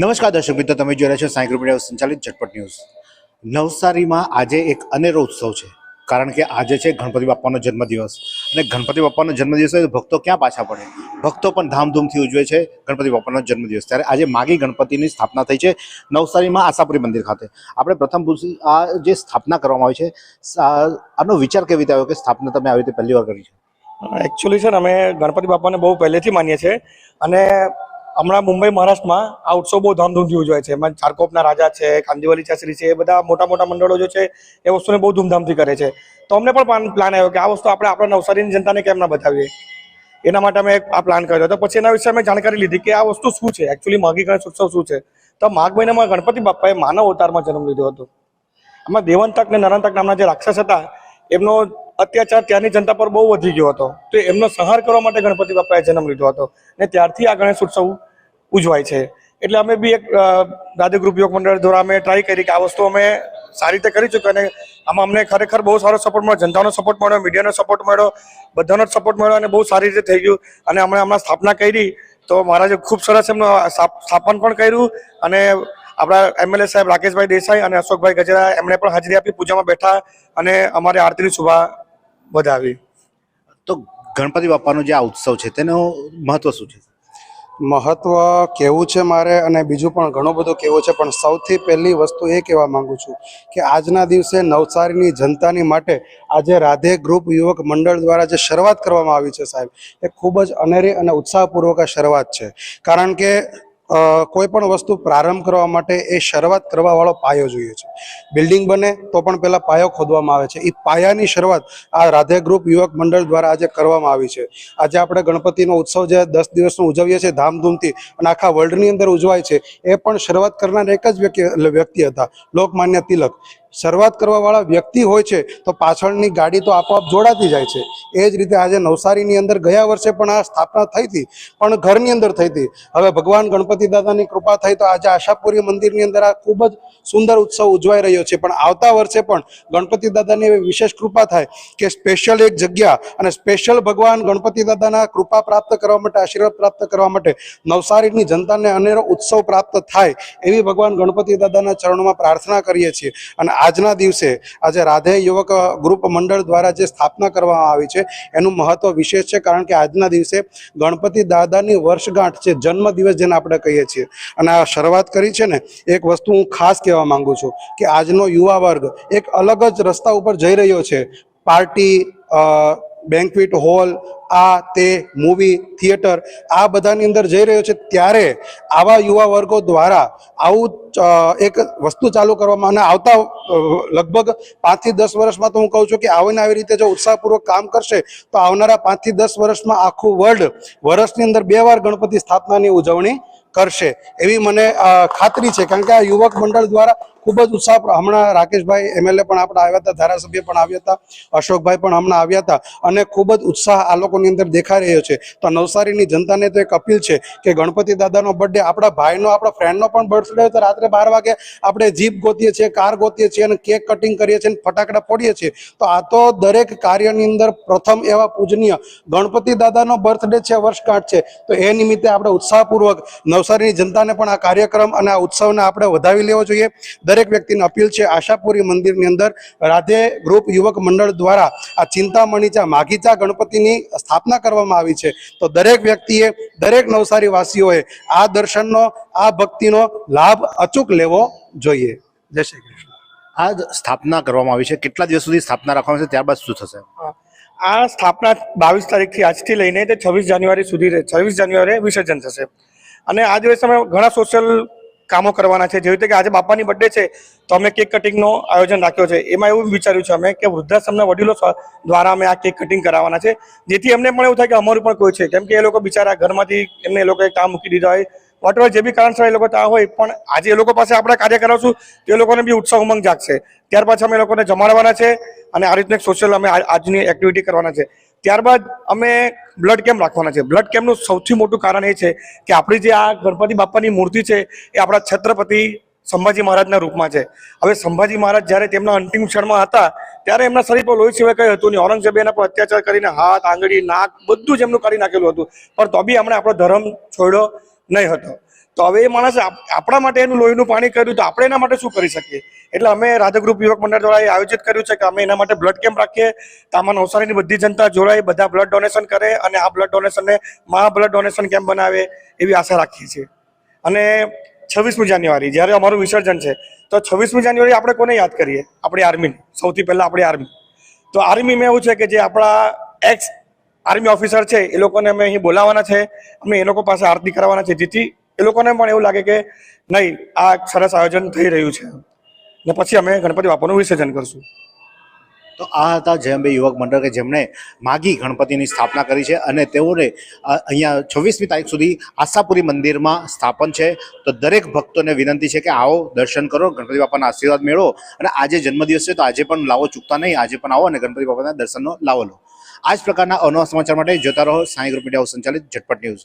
નમસ્કાર દર્શક મિત્રો, તમે જોઈ રહ્યા છો સાંઈ ગ્રુપ સંચાલિત ઝટપટ ન્યૂઝ. નવસારીમાં આજે એક અનેરો ઉત્સવ છે, કારણ કે આજે છે ગણપતિ બાપાનો જન્મદિવસ. અને ગણપતિ બાપાનો જન્મદિવસ હોય તો ભક્તો ક્યાં પાછા પડે? ભક્તો પણ ધામધૂમથી ઉજવે છે ગણપતિ બાપાનો જન્મદિવસ. ત્યારે આજે માગી ગણપતિની સ્થાપના થઈ છે નવસારીમાં આશાપુરી મંદિર ખાતે. આપણે પ્રથમ આ જે સ્થાપના કરવામાં આવી છે આનો વિચાર કેવી રીતે આવ્યો કે સ્થાપના તમે આવી રીતે પહેલી વાર કરી છે? એકચ્યુઅલી ને, અમે ગણપતિ બાપાને બહુ પહેલેથી માનીએ છીએ. અને હમણાં મુંબઈ મહારાષ્ટ્રમાં આ ઉત્સવ બહુ ધામધૂમથી ઉજવાય છે. એમાં ચારકોપના રાજા છે કાંદીવાલી ચાસરી છે, એ બધા મોટા મોટા મંડળો જે છે, એ વસ્તુને બહુ ધૂમધામથી કરે છે. તો અમને પણ પ્લાન આવ્યો કે આ વસ્તુ આપણે આપણા નવસારીની જનતાને કેમ ના બતાવીએ? એના માટે અમે આ પ્લાન કર્યો તો પછી એના વિશે અમે જાણકારી લીધી કે આ વસ્તુ શું છે? એકચ્યુઅલી માઘી ગણેશ ઉત્સવ શું છે? તો માઘ મહિનામાં ગણપતિ બાપાએ માનવ અવતારમાં જન્મ લીધો હતો. આમાં દેવંતક ને નરંતક નામના જે રાક્ષસ હતા, એમનો અત્યાચાર ત્યાંની જનતા પર બહુ વધી ગયો હતો. તો એમનો સંહાર કરવા માટે ગણપતિ બાપાએ જન્મ લીધો હતો. ને ત્યારથી આ ગણેશ ઉત્સવ ઉજવાય છે. એટલે અમે બી એક દાદી ગ્રુપ યોગ મંડળ દ્વારા અમે ટ્રાય કરી કે આ વસ્તુ અમે સારી રીતે કરી ચૂક્યા અને આમાં અમને ખરેખર બહુ સારો સપોર્ટ મળ્યો. જનતાનો સપોર્ટ મળ્યો મીડિયાનો સપોર્ટ મળ્યો, બધાનો જ સપોર્ટ મળ્યો અને બહુ સારી રીતે થઈ ગયું. અને અમે હમણાં સ્થાપના કરી તો મહારાજે ખૂબ સરસ એમનું સ્થાપન પણ કર્યું અને આપણા એમએલએ સાહેબ રાકેશભાઈ દેસાઈ અને અશોકભાઈ ગજેરા એમણે પણ હાજરી આપી, પૂજામાં બેઠા અને અમારે આરતીની શોભા વધાવી તો ગણપતિ બાપાનો જે આ ઉત્સવ છે તેનું મહત્વ શું છે? મહત્વ કેવું છે મારે અને બીજું પણ ઘણું બધું કેવું છે, પણ સૌથી પહેલી વસ્તુ એ કહેવા માંગુ છું કે આજના દિવસે નવસારીની જનતાની માટે આજે રાધે ગ્રુપ યુવક મંડળ દ્વારા જે શરૂઆત કરવામાં આવી છે સાહેબ, એ ખૂબ જ અનેરી અને ઉત્સાહપૂર્વક આ શરૂઆત છે. કારણ કે કોઈ પણ વસ્તુ પ્રારંભ કરવા માટે એ શરૂઆત કરવા વાળો પાયો જોઈએ છે. બિલ્ડિંગ બને તો પણ પહેલાં પાયો ખોદવામાં આવે છે. એ પાયાની શરૂઆત આ રાધે ગ્રુપ યુવક મંડળ દ્વારા આજે કરવામાં આવી છે. આજે આપણે ગણપતિનો ઉત્સવ જે દસ દિવસનો ઉજવીએ છીએ ધામધૂમથી અને આખા વર્લ્ડની અંદર ઉજવાય છે, એ પણ શરૂઆત કરનાર એક જ વ્યક્તિ વ્યક્તિ હતા, લોકમાન્ય તિલક. શરૂઆત કરવા વાળા વ્યક્તિ હોય છે તો પાછળની ગાડી તો આપોઆપ જોડાતી જાય છે. એ જ રીતે આજે નવસારીની અંદર ગયા વર્ષે પણ આ સ્થાપના થઈ હતી, પણ ઘરની અંદર થઈ હતી. હવે ભગવાન ગણપતિ દાદાની કૃપા થઈ તો આજે આશાપુરી મંદિરની અંદર આ ખૂબ જ સુંદર ઉત્સવ ઉજવાઈ રહ્યો છે. પણ આવતા વર્ષે પણ ગણપતિ દાદાની એવી વિશેષ કૃપા થાય કે સ્પેશિયલ એક જગ્યા અને સ્પેશિયલ ભગવાન ગણપતિ દાદાના કૃપા પ્રાપ્ત કરવા માટે, આશીર્વાદ પ્રાપ્ત કરવા માટે નવસારીની જનતાને અનેરો ઉત્સવ પ્રાપ્ત થાય એવી ભગવાન ગણપતિ દાદાના ચરણોમાં પ્રાર્થના કરીએ છીએ. અને આજના દિવસે આજે રાધે યુવક ગ્રુપ મંડળ દ્વારા જે સ્થાપના કરવામાં આવી છે, એનું મહત્વ વિશેષ છે. કારણ કે આજના દિવસે ગણપતિ દાદાની વર્ષગાંઠ છે જન્મ દિવસ જેને આપણે કહીએ છીએ. અને આ શરૂઆત કરી છે ને, એક વસ્તુ હું ખાસ કહેવા માંગુ છું કે આજનો યુવા વર્ગ એક અલગ જ રસ્તા ઉપર જઈ રહ્યો છે. પાર્ટી બેન્કવિટ હોલ, આ તે મૂવી, થિયેટર, આ બધાની અંદર જઈ રહ્યો છે. ત્યારે આવા યુવા વર્ગો દ્વારા આવું એક વસ્તુ ચાલુ કરવામાં અને આવતા લગભગ પાંચથી દસ વર્ષમાં તો હું કહું છું કે આવીને આવી રીતે જો ઉત્સાહપૂર્વક કામ કરશે, તો આવનારા પાંચથી દસ વર્ષમાં આખું વર્લ્ડ વર્ષની અંદર બે વાર ગણપતિ સ્થાપનાની ઉજવણી કરશે. એવી મને ખાતરી છે. કારણ કે આ યુવક મંડળ દ્વારા ખૂબ જ ઉત્સાહ હમણાં રાકેશભાઈ એમએલએ પણ આપણે આવ્યા હતા, ધારાસભ્ય પણ આવ્યા હતા, અશોકભાઈ પણ હમણાં આવ્યા હતા અને ખૂબ જ ઉત્સાહ આ લોકોની અંદર દેખાઈ રહ્યો છે. તો નવસારીની જનતાને તો એક અપીલ છે કે ગણપતિ દાદાનો બર્થડે આપણા ભાઈનો, આપણા ફ્રેન્ડનો પણ બર્થડે હોય તો રાત્રે બાર વાગે આપણે જીપ ગોતીએ છીએ, કાર ગોતીએ છીએ અને કેક કટિંગ કરીએ છીએ અને ફટાકડા ફોડીએ છીએ. તો આ તો દરેક કાર્યની અંદર પ્રથમ એવા પૂજનીય ગણપતિ દાદાનો બર્થડે છે, વર્ષગાંઠ છે. તો એ નિમિત્તે આપણે ઉત્સાહપૂર્વક નવસારીની જનતાને પણ આ કાર્યક્રમ અને આ ઉત્સવને આપણે વધાવી લેવો જોઈએ. દરેક વ્યક્તિને અપીલ છે આશાપુરી મંદિરની અંદર રાધે ગ્રુપ યુવક મંડળ દ્વારા આ ચિંતામણીચા માઘીચા ગણપતિની સ્થાપના કરવામાં આવી છે. તો દરેક વ્યક્તિએ દરેક નવસારી વાસીઓએ આ દર્શનનો આ ભક્તિનો લાભ અચૂક લેવો જોઈએ. જય શ્રી કૃષ્ણ. આ જ સ્થાપના કરવામાં આવી છે. કેટલા દિવસ સુધી સ્થાપના રાખવામાં આવશે? ત્યારબાદ શું થશે? આ સ્થાપના બાવીસ તારીખથી આજથી લઈને તે છવ્વીસ જાન્યુઆરી સુધી છવ્વીસ જાન્યુઆરી વિસર્જન થશે. અને આ દિવસે અમે ઘણા સોશિયલ કામો કરવાના છે. જેવી રીતે કે આજે બાપાની બર્થડે છે, તો અમે કેક કટિંગનો આયોજન રાખ્યો છે. એમાં એવું વિચાર્યું છે અમે કે વૃદ્ધાશ્રમના વડીલો દ્વારા અમે આ કેક કટિંગ કરાવવાના છે. જેથી એમને પણ એવું થાય કે અમારું પણ કોઈ છે. કેમ કે એ લોકો બિચારા ઘરમાંથી એમને એ લોકોએ કામ મૂકી દીધા હોય. વોટએવર જે બી કારણસર એ લોકો ત્યાં હોય, પણ આજે એ લોકો પાસે આપણે કાર્ય કરાવશું, તો એ લોકોને બી ઉત્સાહ ઉમંગ જાગશે. ત્યાર પછી અમે લોકોને જમાડવાના છે અને આ રીતની સોશિયલ અમે આજની એક્ટિવિટી કરવાના છે. ત્યારબાદ અમે બ્લડ કેમ્પ રાખવાના છે. બ્લડ કેમ્પનું સૌથી મોટું કારણ એ છે કે આપણી જે આ ગણપતિ બાપાની મૂર્તિ છે એ આપણા છત્રપતિ સંભાજી મહારાજના રૂપમાં છે. હવે સંભાજી મહારાજ જ્યારે તેમના અંતિમ ક્ષણમાં હતા, ત્યારે એમના શરીર પર લોહી સિવાય કંઈ હતું નહીં. ઔરંગઝેબે એના પર અત્યાચાર કરીને હાથ, આંગળી, નાક બધું જ એમનું કરી નાખેલું હતું. પણ તો બી એમણે આપણો ધર્મ છોડ્યો નહીં હતો. તો હવે એ માણસે આપ- આપણા માટે એનું લોહીનું પાણી કર્યું તો આપણે એના માટે શું કરી શકીએ? એટલે અમે રાધા યુવક મંડળ દ્વારા આયોજિત કર્યું છે કે અમે એના માટે બ્લડ કેમ્પ રાખીએ, તો આમાં નવસારીની બધી જનતા જોડાય બધા બ્લડ ડોનેશન કરે અને આ બ્લડ ડોનેશનને મહા બ્લડ ડોનેશન કેમ્પ બનાવે એવી આશા રાખીએ છીએ. અને છવ્વીસમી જાન્યુઆરી, જ્યારે અમારું વિસર્જન છે, તો છવ્વીસમી જાન્યુઆરી આપણે કોને યાદ કરીએ? આપણી આર્મીને સૌથી પહેલાં આપણી આર્મી. તો આર્મીમાં એવું છે કે જે આપણા એક્સ આર્મી ઓફિસર છે, એ લોકોને અમે અહીં બોલાવવાના છે, અમે એ લોકો પાસે આરતી કરવાના છે, જેથી એ લોકોને પણ એવું લાગે કે નહીં, આ સરસ આયોજન થઈ રહ્યું છે. ને પછી અમે ગણપતિ બાપાનું વિસર્જન કરશું. તો આ હતા જેમ બે યુવક મંડળ કે જેમણે માગી ગણપતિની સ્થાપના કરી છે અને તેઓને અહીંયા છવ્વીસમી તારીખ સુધી આશાપુરી મંદિરમાં સ્થાપન છે. તો દરેક ભક્તોને વિનંતી છે કે આવો દર્શન કરો, ગણપતિ બાપાના આશીર્વાદ મેળવો અને આજે જન્મદિવસ છે તો આજે પણ લાવો, ચૂકતા નહીં, આજે પણ આવો અને ગણપતિ બાપાના દર્શનનો લાવો લો. આ જ પ્રકારના અનવા સમાચાર માટે જોતા રહો સાંઈ ગ્રુપ મીડિયા સંચાલિત ઝટપટ ન્યૂઝ.